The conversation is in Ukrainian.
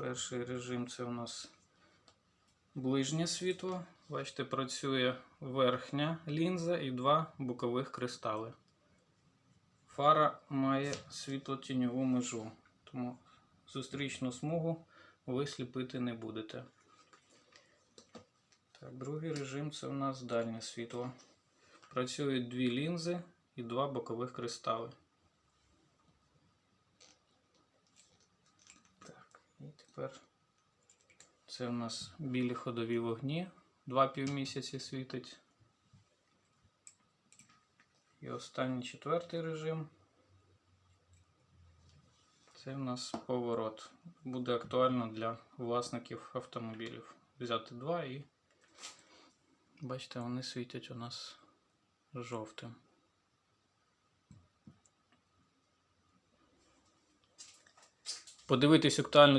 Перший режим це у нас ближнє світло. Бачите, працює верхня лінза і два бокових кристали. Фара має світло-тіньову межу, тому зустрічну смугу ви сліпити не будете. Так, другий режим це у нас дальнє світло. Працюють дві лінзи і два бокових кристали. Так, і тепер це у нас білі ходові вогні. Два півмісяці світить. І останній четвертий режим. Це у нас поворот. Буде актуально для власників автомобілів. Взяти два і бачите, вони світять у нас жовтим. Подивитись актуальну